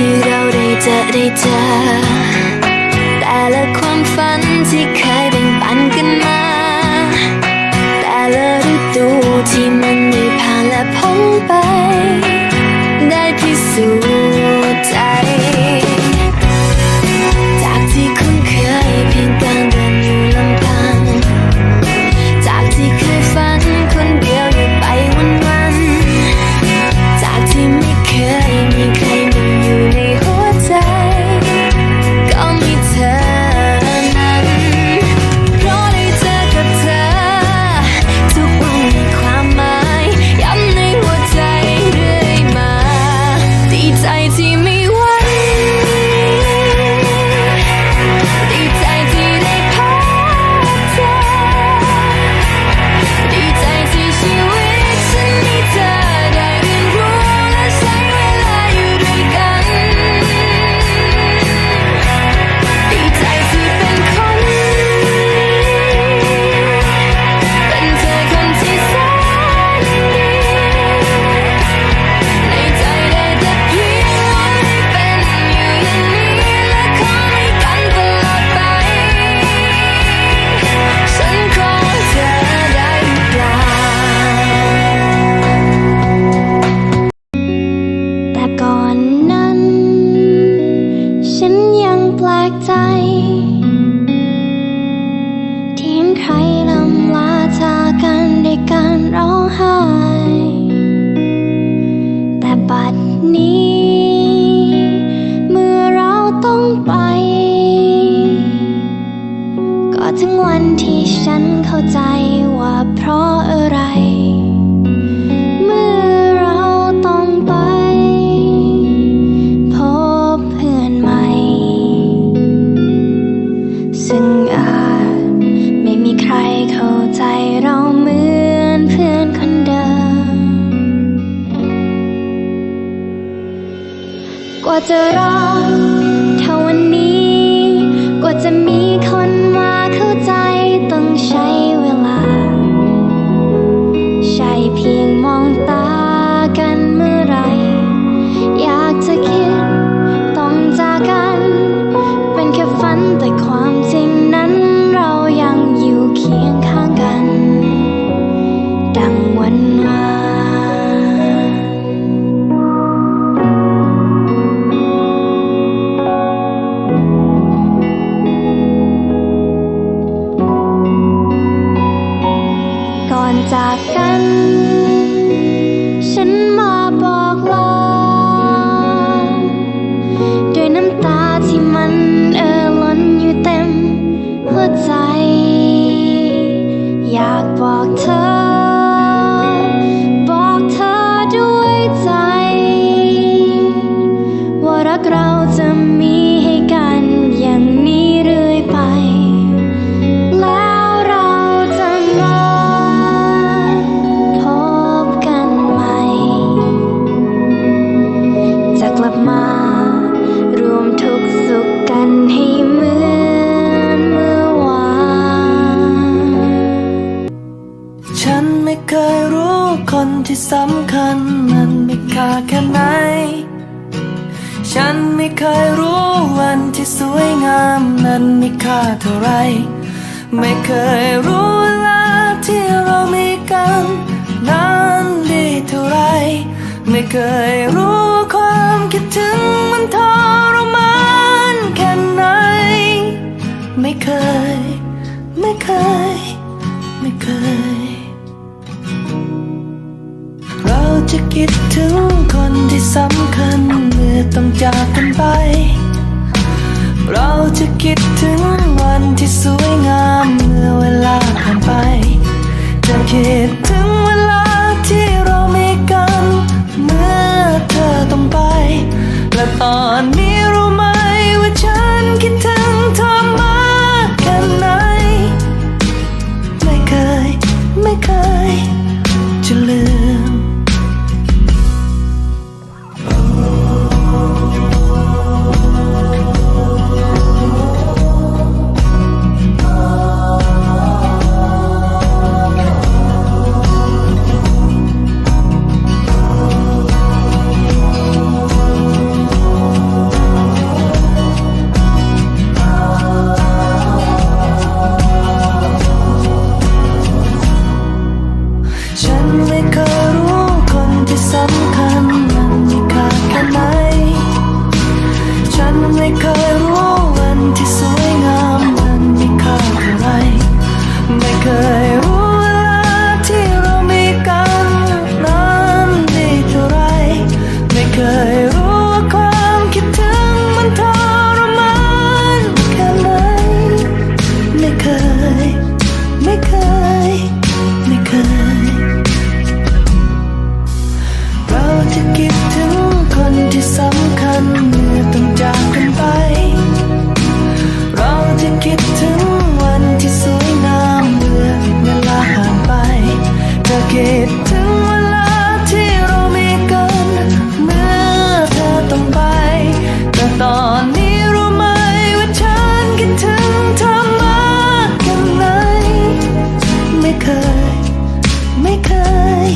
ที่เราได้เจอได้เจอแต่ละความฝันที่ บัดนี้ เมื่อเราต้องไป ก็ถึงวันที่ฉันเข้าใจว่าเพราะอะไร รอถ้าวันนี้ก็จะมีคน กัน ฉันมาบอกลาดยน้ำตาที่มันเอ่อล้นอยู่เต็มหัวใจ อยากบอกเธอ เคยรู้วันที่สวยงามนั้นมีค่าเท่าไร ไม่เคยรู้ลาที่เรามีกันนั้นดีเท่าไร ไม่เคยรู้ความคิดถึงมันทรมานแค่ไหน ไม่เคย ไม่เคย ไม่เคย เราจะคิดถึงคนที่สำคัญ ต้องจากกันไป เราจะคิดถึงวันที่สวยงามเมื่อเวลาผ่านไป จะคิดถึง เคยรู้วันที่สวยงามมันมีค่าเท่าไรไม่เคยรู้เวลาที่เรามีกันนั้นดีเท่าไรไม่เคยรู้ว่าความคิดถึงมันทรานแค่ไหนไม่เคย ไม่เคย ไม่เคย เราจะคิดถึงคนที่สำคัญเมื่อต้องจาก คิดถึงวันที่สวยงามเมื่อเวลาผ่านไปเธอคิดถึงเวลาที่เรามกันเมื่อเธอต้องไปแต่ตอนนี้รู้ไหมว่าฉันคิดถึงเธมากแค่ไหนไม่เคย ไม่เคย